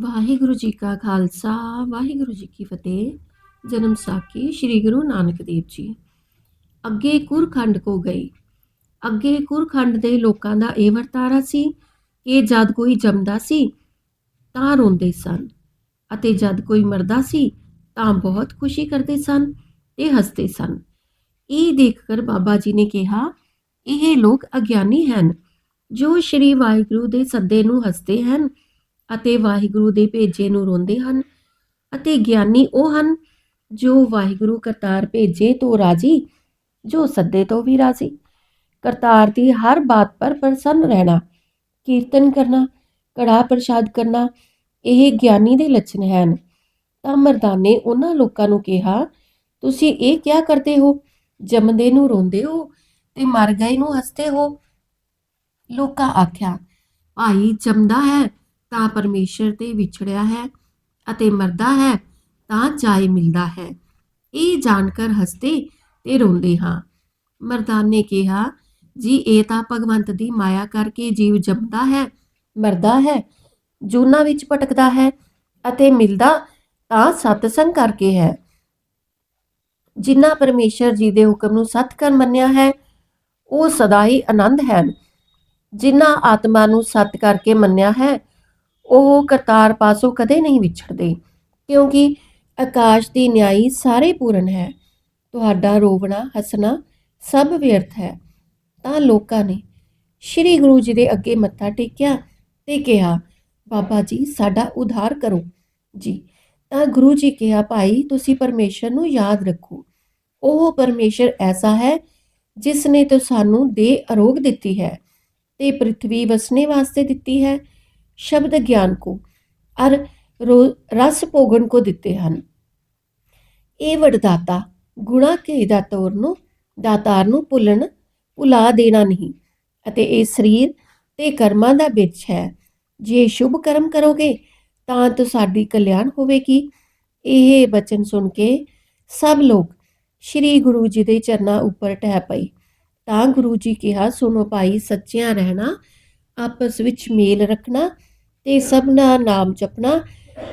ਵਾਹਿਗੁਰੂ ਜੀ ਕਾ ਖਾਲਸਾ, ਵਾਹਿਗੁਰੂ ਜੀ ਕੀ ਫਤਿਹ। ਜਨਮ ਸਾਖੀ ਸ੍ਰੀ ਗੁਰੂ ਨਾਨਕ ਦੇਵ ਜੀ। ਅੱਗੇ ਕੁਰਖੰਡ ਕੋ ਗਈ। ਅੱਗੇ ਕੁਰਖੰਡ ਦੇ ਲੋਕਾਂ ਦਾ ਇਹ ਵਰਤਾਰਾ ਸੀ ਕਿ ਜਦ ਕੋਈ ਜੰਮਦਾ ਸੀ ਤਾਂ ਰੋਂਦੇ ਸਨ ਅਤੇ ਜਦ ਕੋਈ ਮਰਦਾ ਸੀ ਤਾਂ ਬਹੁਤ ਖੁਸ਼ੀ ਕਰਦੇ ਸਨ ਤੇ ਹੱਸਦੇ ਸਨ। ਇਹ ਦੇਖ ਕਰ ਬਾਬਾ ਜੀ ਨੇ ਕਿਹਾ, ਇਹ ਲੋਕ ਅਗਿਆਨੀ ਹਨ ਜੋ ਸ਼੍ਰੀ ਵਾਹਿਗੁਰੂ ਦੇ ਸੱਦੇ ਨੂੰ ਹੱਸਦੇ ਹਨ ਅਤੇ ਵਾਹਿਗੁਰੂ ਦੇ ਭੇਜੇ ਨੂੰ ਰੋਂਦੇ ਹਨ ਅਤੇ ਗਿਆਨੀ ਉਹ ਹਨ ਜੋ ਵਾਹਿਗੁਰੂ ਕਰਤਾਰ ਭੇਜੇ ਤੋਂ ਰਾਜੀ, ਜੋ ਸੱਦੇ ਤੋਂ ਵੀ ਰਾਜੀ। ਕਰਤਾਰ ਦੀ ਹਰ ਬਾਤ ਪਰ ਪ੍ਰਸੰਨ ਰਹਿਣਾ, ਕੀਰਤਨ ਕਰਨਾ, ਕੜਾ ਪ੍ਰਸ਼ਾਦ ਕਰਨਾ, ਇਹ ਗਿਆਨੀ ਦੇ ਲੱਛਣ ਹਨ। ਤਾਂ ਮਰਦਾਨੇ ਉਹਨਾਂ ਲੋਕਾਂ ਨੂੰ ਕਿਹਾ, ਤੁਸੀਂ ਇਹ ਕਿਆ ਕਰਦੇ ਹੋ? ਜੰਮਦੇ ਨੂੰ ਰੋਂਦੇ ਹੋ ਤੇ ਮਰ ਗਏ ਨੂੰ ਹੱਸਦੇ ਹੋ? ਲੋਕਾਂ ਆਖਿਆ, ਭਾਈ ਜੰਮਦਾ ਹੈ ਤਾਂ ਪਰਮੇਸ਼ਰ ਤੇ ਵਿਛੜਿਆ ਹੈ ਅਤੇ ਮਰਦਾ ਹੈ ਤਾਂ ਜਾਏ ਮਿਲਦਾ ਹੈ। ਇਹ ਜਾਣ ਕਰ ਹੱਸਦੇ ਤੇ ਰੋਂਦੇ ਹਾਂ। ਮਰਦਾਨ ਨੇ ਕਿਹਾ, ਜੀ, ਇਹ ਤਾਂ ਭਗਵੰਤ ਦੀ ਮਾਇਆ ਕਰਕੇ ਜੀਵ ਜੰਮਦਾ ਹੈ, ਮਰਦਾ ਹੈ, ਜੂਨਾ ਵਿੱਚ ਭਟਕਦਾ ਹੈ ਅਤੇ ਮਿਲਦਾ ਤਾਂ ਸਤਸੰਗ ਕਰਕੇ ਹੈ। ਜਿਨ੍ਹਾਂ ਪਰਮੇਸ਼ਰ ਜੀ ਦੇ ਹੁਕਮ ਨੂੰ ਸਤ ਕਰ ਮੰਨਿਆ ਹੈ, ਉਹ ਸਦਾ ਹੀ ਆਨੰਦ ਹਨ। ਜਿਨ੍ਹਾਂ ਆਤਮਾ ਨੂੰ ਸੱਤ ਕਰਕੇ ਮੰਨਿਆ ਹੈ ਉਹ ਕਰਤਾਰ ਪਾਸੋਂ ਕਦੇ ਨਹੀਂ ਵਿਛੜਦੇ, ਕਿਉਂਕਿ ਆਕਾਸ਼ ਦੀ ਨਿਆਈ ਸਾਰੇ ਪੂਰਨ ਹੈ। ਤੁਹਾਡਾ ਰੋਵਣਾ, ਹੱਸਣਾ ਸਭ ਵਿਅਰਥ ਹੈ। ਤਾਂ ਲੋਕਾਂ ਨੇ ਸ੍ਰੀ ਗੁਰੂ ਜੀ ਦੇ ਅੱਗੇ ਮੱਥਾ ਟੇਕਿਆ ਤੇ ਕਿਹਾ, ਬਾਬਾ ਜੀ, ਸਾਡਾ ਉਧਾਰ ਕਰੋ। ਜੀ, ਤਾਂ ਗੁਰੂ ਜੀ ਕਿਹਾ, ਭਾਈ, ਤੁਸੀਂ ਪਰਮੇਸ਼ਰ ਨੂੰ ਯਾਦ ਰੱਖੋ। ਉਹ ਪਰਮੇਸ਼ਰ ਐਸਾ ਹੈ ਜਿਸ ਨੇ ਤੁਹਾਨੂੰ ਦੇ ਅਰੋਗ ਦਿੱਤੀ ਹੈ ਤੇ ਪ੍ਰithvi ਵਸਨੇ ਵਾਸਤੇ ਦਿੱਤੀ ਹੈ ਸ਼ਬਦ ਗਿਆਨ ਕੋ, ਅਰ ਰੋ- ਰਸ ਭੋਗਣ ਕੋ ਦਿੱਤੇ ਇਹ ਵਡਦਾਤਾ ਗੁਣਾ ਕੇ ਦਾਤੌਰ ਨੂੰ, ਦਾਤਾਰ ਨੂੰ ਭੁੱਲਣ, ਭੁਲਾ ਦੇਣਾ ਨਹੀਂ, ਅਤੇ ਇਹ ਸਰੀਰ ਤੇ ਕਰਮਾਂ ਦਾ ਵਿੱਚ ਹੈ। ਜੇ ਸ਼ੁਭ ਕਰਮ ਕਰੋਗੇ, ਤਾਂ ਤੁਹਾਡੀ ਕਲਿਆਣ ਹੋਵੇਗੀ। ਇਹ ਬਚਨ ਸੁਣ ਕੇ ਸਭ ਲੋਕ ਸ੍ਰੀ ਗੁਰੂ ਜੀ ਦੇ ਚਰਨਾਂ ਉੱਪਰ ਟਹਿ ਪਏ। ਤਾਂ ਗੁਰੂ ਜੀ ਕਿਹਾ, ਸੁਣੋ ਭਾਈ, ਸੱਚਿਆਂ ਰਹਿਣਾ, ਆਪਸ ਵਿੱਚ ਮੇਲ ਰੱਖਣਾ ਤੇ ਸਭਨਾ ਨਾਮ ਜਪਣਾ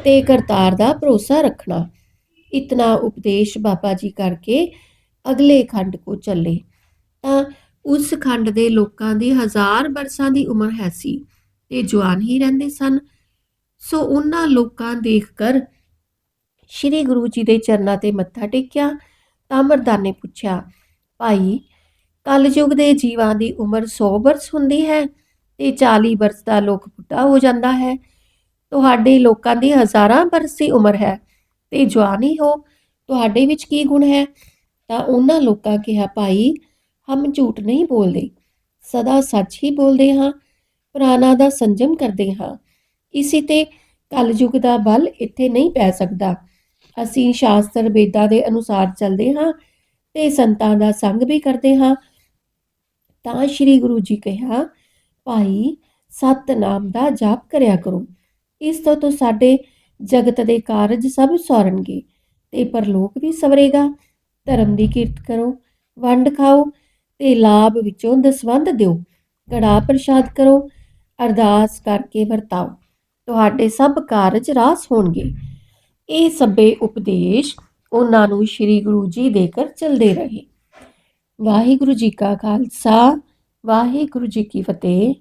ਤੇ ਕਰਤਾਰ ਦਾ ਭਰੋਸਾ ਰੱਖਣਾ। ਇਤਨਾ ਉਪਦੇਸ਼ ਬਾਬਾ ਜੀ ਕਰਕੇ ਅਗਲੇ ਖੰਡ ਕੋ ਚੱਲੇ। ਤਾਂ ਉਸ ਖੰਡ ਦੇ ਲੋਕਾਂ ਦੀ ਹਜ਼ਾਰ ਬਰਸਾਂ ਦੀ ਉਮਰ ਹੈ ਸੀ ਤੇ ਜਵਾਨ ਹੀ ਰਹਿੰਦੇ ਸਨ। ਸੋ ਉਹਨਾਂ ਲੋਕਾਂ ਦੇਖ ਕਰ ਸ੍ਰੀ ਗੁਰੂ ਜੀ ਦੇ ਚਰਨਾਂ ਤੇ ਮੱਥਾ ਟੇਕਿਆ ਤਾਂ ਮਰਦਾਨੇ ਪੁੱਛਿਆ, ਭਾਈ, ਕਲਯੁਗ ਦੇ ਜੀਵਾਂ ਦੀ ਉਮਰ 100 ਬਰਸ ਹੁੰਦੀ ਹੈ ਤੇ 40 ਬਰਸ ਦਾ ਲੋਕ ਬੁੱਢਾ ਹੋ ਜਾਂਦਾ ਹੈ। ਤੁਹਾਡੇ ਲੋਕਾਂ ਦੀ ਹਜ਼ਾਰਾਂ ਬਰਸੀ ਉਮਰ ਹੈ ਤੇ ਜਵਾਨ ਹੀ ਹੋ। ਤੁਹਾਡੇ ਵਿੱਚ ਕੀ ਗੁਣ ਹੈ? ਤਾਂ ਉਹਨਾਂ ਲੋਕਾਂ ਕਿਹਾ, ਭਾਈ, ਹਮ ਝੂਠ ਨਹੀਂ ਬੋਲਦੇ। ਸਦਾ ਸੱਚ ਹੀ ਬੋਲਦੇ ਹਾਂ, ਪ੍ਰਾਣਾ ਦਾ ਸੰਜਮ ਕਰਦੇ ਹਾਂ। ਇਸੇ ਤੇ ਕਲਯੁਗ ਦਾ ਬਲ ਇੱਥੇ ਨਹੀਂ ਪੈ ਸਕਦਾ। ਅਸੀਂ ਸ਼ਾਸਤਰ ਵੇਦਾਂ ਦੇ ਅਨੁਸਾਰ ਚੱਲਦੇ ਹਾਂ ਤੇ ਸੰਤਾਂ ਦਾ ਸੰਗ ਵੀ ਕਰਦੇ ਹਾਂ। ਤਾਂ ਸ੍ਰੀ ਗੁਰੂ ਜੀ ਕਿਹਾ, ਭਾਈ ਸਤਨਾਮ ਦਾ ਜਾਪ ਕਰਿਆ ਕਰੋ। ਇਸ ਤੋਂ ਤੋਂ ਸਾਡੇ ਜਗਤ ਦੇ ਕਾਰਜ ਸਭ ਸੌਰਨਗੇ ਤੇ ਪਰਲੋਕ ਵੀ ਸਵਰੇਗਾ। ਧਰਮ ਦੀ ਕੀਰਤ ਕਰੋ, ਵੰਡ ਖਾਓ ਤੇ ਲਾਭ ਵਿੱਚੋਂ ਦਸਵੰਧ ਦਿਓ। ਕੜਾ ਪ੍ਰਸ਼ਾਦ ਕਰੋ, ਅਰਦਾਸ ਕਰਕੇ ਵਰਤਾਓ। ਤੁਹਾਡੇ ਸਭ ਕਾਰਜ ਰਾਸ ਹੋਣਗੇ। ਇਹ ਸਭੇ ਉਪਦੇਸ਼ ਉਹਨਾਂ ਨੂੰ ਸ੍ਰੀ ਗੁਰੂ ਜੀ ਦੇ ਕਰ ਚਲਦੇ ਰਹੇ। ਵਾਹਿਗੁਰੂ ਜੀ ਕਾ ਖਾਲਸਾ, ਵਾਹਿਗੁਰੂ ਜੀ ਕੀ ਫਤਿਹ।